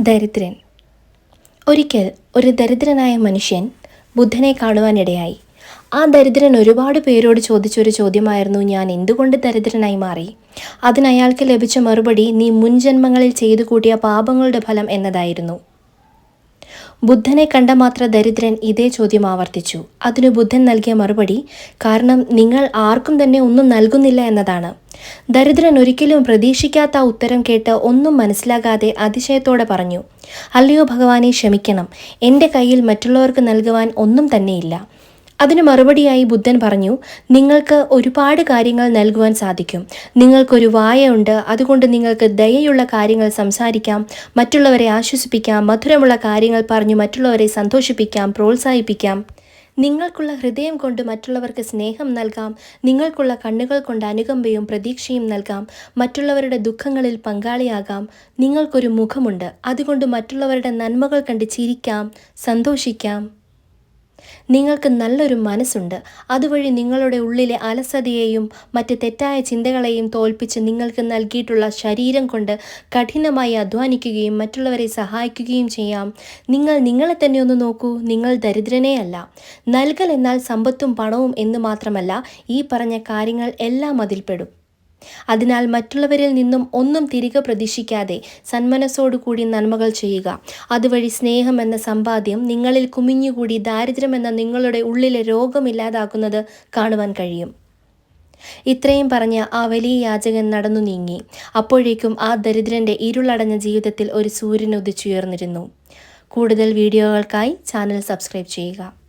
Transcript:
ദരിദ്രൻ. ഒരിക്കൽ ഒരു ദരിദ്രനായ മനുഷ്യൻ ബുദ്ധനെ കാണുവാനിടയായി. ആ ദരിദ്രൻ ഒരുപാട് പേരോട് ചോദിച്ചൊരു ചോദ്യമായിരുന്നു ഞാൻ എന്തുകൊണ്ട് ദരിദ്രനായി മാറി? അതിന് അയാൾക്ക് ലഭിച്ച മറുപടി നീ മുൻജന്മങ്ങളിൽ ചെയ്തു കൂട്ടിയ പാപങ്ങളുടെ ഫലം എന്നതായിരുന്നു. ബുദ്ധനെ കണ്ട മാത്ര ദരിദ്രൻ ഇതേ ചോദ്യം ആവർത്തിച്ചു. അതിനു ബുദ്ധൻ നൽകിയ മറുപടി കാരണം നിങ്ങൾ ആർക്കും തന്നെ ഒന്നും നൽകുന്നില്ല എന്നതാണ്. ദരിദ്രൻ ഒരിക്കലും പ്രതീക്ഷിക്കാത്ത ഉത്തരം കേട്ട് ഒന്നും മനസ്സിലാകാതെ അതിശയത്തോടെ പറഞ്ഞു അല്ലയോ ഭഗവാനെ ക്ഷമിക്കണം. എന്റെ കയ്യിൽ മറ്റുള്ളവർക്ക് നൽകുവാൻ ഒന്നും തന്നെയില്ല. അതിന് മറുപടിയായി ബുദ്ധൻ പറഞ്ഞു നിങ്ങൾക്ക് ഒരുപാട് കാര്യങ്ങൾ നൽകുവാൻ സാധിക്കും. നിങ്ങൾക്കൊരു വായ ഉണ്ട് അതുകൊണ്ട് നിങ്ങൾക്ക് ദയയുള്ള കാര്യങ്ങൾ സംസാരിക്കാം മറ്റുള്ളവരെ ആശ്വസിപ്പിക്കാം മധുരമുള്ള കാര്യങ്ങൾ പറഞ്ഞു മറ്റുള്ളവരെ സന്തോഷിപ്പിക്കാം പ്രോത്സാഹിപ്പിക്കാം. നിങ്ങൾക്കുള്ള ഹൃദയം കൊണ്ട് മറ്റുള്ളവർക്ക് സ്നേഹം നൽകാം. നിങ്ങൾക്കുള്ള കണ്ണുകൾ കൊണ്ട് അനുകമ്പയും പ്രതീക്ഷയും നൽകാം. മറ്റുള്ളവരുടെ ദുഃഖങ്ങളിൽ പങ്കാളിയാകാം. നിങ്ങൾക്കൊരു മുഖമുണ്ട്. അതുകൊണ്ട് മറ്റുള്ളവരുടെ നന്മകൾ കണ്ട് ചിരിക്കാം സന്തോഷിക്കാം. നിങ്ങൾക്ക് നല്ലൊരു മനസ്സുണ്ട്. അതുവഴി നിങ്ങളുടെ ഉള്ളിലെ അലസതയെയും മറ്റ് തെറ്റായ ചിന്തകളെയും തോൽപ്പിച്ച് നിങ്ങൾക്ക് നൽകിയിട്ടുള്ള ശരീരം കൊണ്ട് കഠിനമായി അധ്വാനിക്കുകയും മറ്റുള്ളവരെ സഹായിക്കുകയും ചെയ്യാം. നിങ്ങൾ നിങ്ങളെ തന്നെ ഒന്ന് നോക്കൂ. നിങ്ങൾ ദരിദ്രനേ അല്ല. നൽകൽ എന്നാൽ സമ്പത്തും പണവും എന്ന് മാത്രമല്ല ഈ പറഞ്ഞ കാര്യങ്ങൾ എല്ലാം അതിൽപ്പെടും. അതിനാൽ മറ്റുള്ളവരിൽ നിന്നും ഒന്നും തിരികെ പ്രതീക്ഷിക്കാതെ സന്മനസ്സോടുകൂടി നന്മകൾ ചെയ്യുക. അതുവഴി സ്നേഹം എന്ന സമ്പാദ്യം നിങ്ങളിൽ കുമിഞ്ഞുകൂടി ദാരിദ്ര്യം എന്ന നിങ്ങളുടെ ഉള്ളിലെ രോഗമില്ലാതാക്കുന്നത് കാണുവാൻ കഴിയും. ഇത്രയും പറഞ്ഞ ആ വലിയ യാചകൻ നടന്നു നീങ്ങി. അപ്പോഴേക്കും ആ ദരിദ്രന്റെ ഇരുളടഞ്ഞ ജീവിതത്തിൽ ഒരു സൂര്യൻ ഉദിച്ചുയർന്നിരുന്നു. കൂടുതൽ വീഡിയോകൾക്കായി ചാനൽ സബ്സ്ക്രൈബ് ചെയ്യുക.